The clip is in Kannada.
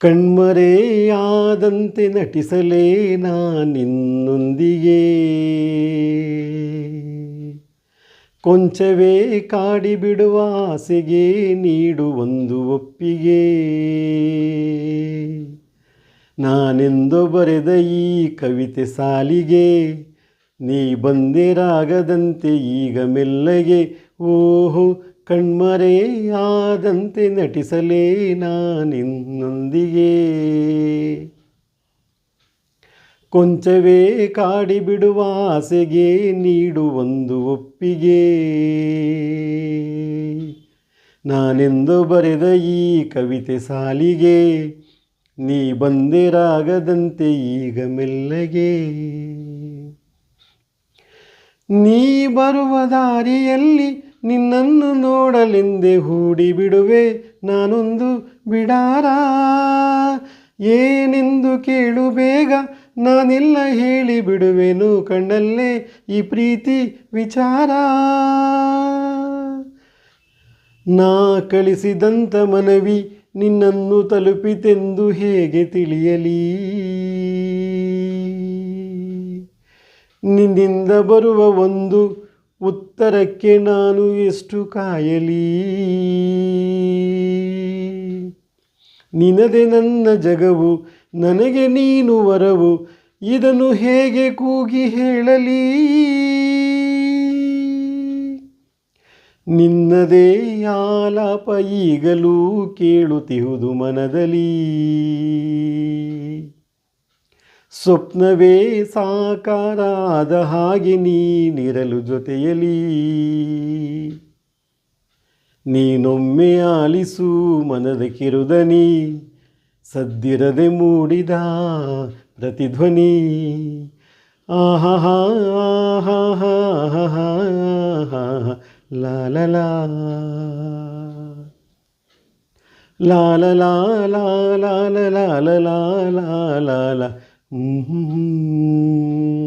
ಕಣ್ಮರೆಯಾದಂತೆ ನಟಿಸಲೇ ನಿನ್ನೊಂದಿಗೆ. ಕೊಂಚವೇ ಕಾಡಿಬಿಡುವ ಆಸೆಗೆ ನೀಡು ಒಂದು ಒಪ್ಪಿಗೆ. ನಾನೆಂದು ಬರೆದ ಈ ಕವಿತೆ ಸಾಲಿಗೆ, ನೀ ಬಂದಿರಾಗದಂತೆ ಈಗ ಮೆಲ್ಲಗೆ. ಓಹೋ ಕಣ್ಮರೆಯಾದಂತೆ ನಟಿಸಲೇ ನಾನಿನ್ನೊಂದಿಗೆ. ಕೊಂಚವೇ ಕಾಡಿಬಿಡುವ ಆಸೆಗೆ ನೀಡು ಒಂದು ಒಪ್ಪಿಗೆ. ನಾನೆಂದು ಬರೆದ ಈ ಕವಿತೆ ಸಾಲಿಗೆ, ನೀ ಬಂದಿರಾಗದಂತೆ ಈಗ ಮೆಲ್ಲಗೆ. ನೀ ಬರುವ ದಾರಿಯಲ್ಲಿ ನಿನ್ನನ್ನು ನೋಡಲೆಂದೇ ಹೂಡಿ ಬಿಡುವೆ ನಾನೊಂದು ಬಿಡಾರ. ಏನೆಂದು ಕೇಳು ಬೇಗ, ನಾನೆಲ್ಲ ಹೇಳಿ ಬಿಡುವೆನು ಕಣ್ಣಲ್ಲೇ ಈ ಪ್ರೀತಿ ವಿಚಾರ. ನಾ ಕಳಿಸಿದಂಥ ಮನವಿ ನಿನ್ನನ್ನು ತಲುಪಿತೆಂದು ಹೇಗೆ ತಿಳಿಯಲಿ? ನಿನ್ನಿಂದ ಬರುವ ಒಂದು ಉತ್ತರಕ್ಕೆ ನಾನು ಎಷ್ಟು ಕಾಯಲಿ? ನಿನದೆ ನನ್ನ ಜಗವು, ನನಗೆ ನೀನು ವರವು, ಇದನ್ನು ಹೇಗೆ ಕೂಗಿ ಹೇಳಲಿ? ನಿನ್ನದೇ ಆಲಾಪ ಈಗಲೂ ಕೇಳುತ್ತಿಹುದು ಮನದಲ್ಲಿ. ಸ್ವಪ್ನವೇ ಸಾಕಾರಾದ ಹಾಗೆ ನೀನಿರಲು ಜೊತೆಯಲಿ ನೀನೊಮ್ಮೆ ಆಲಿಸು ಮನದ ಕಿರುದನಿ ಸದ್ದಿರದೆ ಮೂಡಿದ ಪ್ರತಿಧ್ವನಿ ಆಹಾ ಲಾಲಲ ಲಾಲ ಲಾಲ ಲಾ ಲಾ ಲಾ ಲಾಲ Mm-hmm.